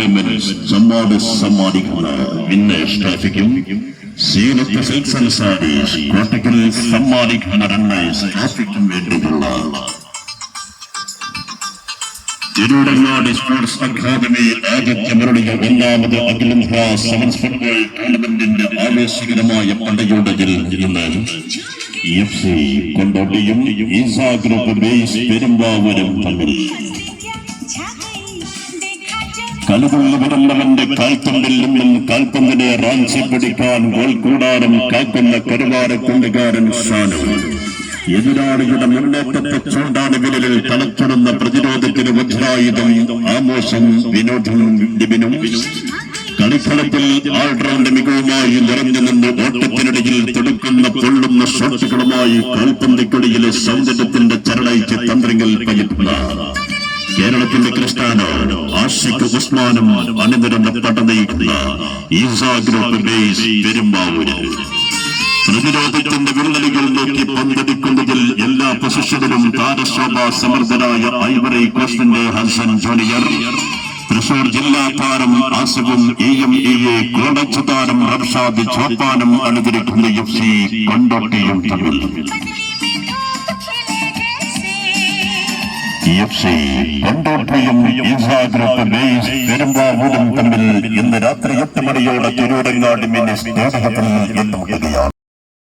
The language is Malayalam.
ഡയമണ്ട്സ് സമ്മാന സമ്മാനിക്കുന്ന ട്രാഫിക്കും ട്രാഫിക്കും ഫുട്ബോൾ ആവേശകരമായ പടയോടതിൽ ഇന്ന് ഗ്രൂപ്പ് തമ്മിൽ കലുകൊള്ളു കാൽത്തുമ്പിൽ നിന്നും കാൽപ്പന്തിനെ റാഞ്ചി പിടിക്കാൻ ഗോൾ കൂടാരം കാക്കുന്ന കരുവാരക്കുണ്ടുകാരൻ ഷാനു. എതിരാളിയുടെ മുന്നേറ്റത്തെ ചൂണ്ടാണ് വിരലിൽ തളച്ചിടുന്ന പ്രതിരോധത്തിന് വജ്രായുധം ആമോശം വിനോദം കളിക്കളത്തിൽ ആൾറൗണ്ട് മികവുമായി നിറഞ്ഞു നിന്ന് ഓട്ടത്തിനിടയിൽ തുടുക്കുന്ന പൊള്ളുന്ന ഷോട്ടുകളുമായി കാൽപന്തിക്കൊടിയിലെ സൗന്ദര്യത്തിന്റെ കേരളത്തിന്റെ ക്രിസ്ത്യാനോ ആഷിഖ് ഉസ്മാനും അണിനിരന്ന പട നയിക്കുന്ന ഈസാ ഗ്രൂപ്പ് ബേസ് പെരുമ്പാവൂര്. പ്രതിരോധത്തിന്റെ വിള്ളലുകൾ നോക്കി പങ്കെടുക്കുന്നതിൽ എല്ലാ പൊസിഷനിലും താരശോഭ സമർത്ഥനായ ഐവറി കോസ്റ്റിന്റെ ഹസൻ ജൂനിയർ. തൃശൂർ ജില്ലാ താരം ആസിഫും E M E A college താരം റംഷാദ് ചോപ്പാനും അണിതിരിക്കുന്ന എഫ് സി കൊണ്ടോട്ടിയും തമ്മിൽ. കൊണ്ടോട്ടിയും ഈസാ ഗ്രൂപ്പ് ബേസ് പെരുമ്പാവൂരും തമ്മിൽ ഇന്ന് രാത്രി എട്ട് മണിയോടെ തിരൂരങ്ങാട് മിനി സ്റ്റേഡിയത്തിൽ ഏറ്റുമുട്ടുകയാണ്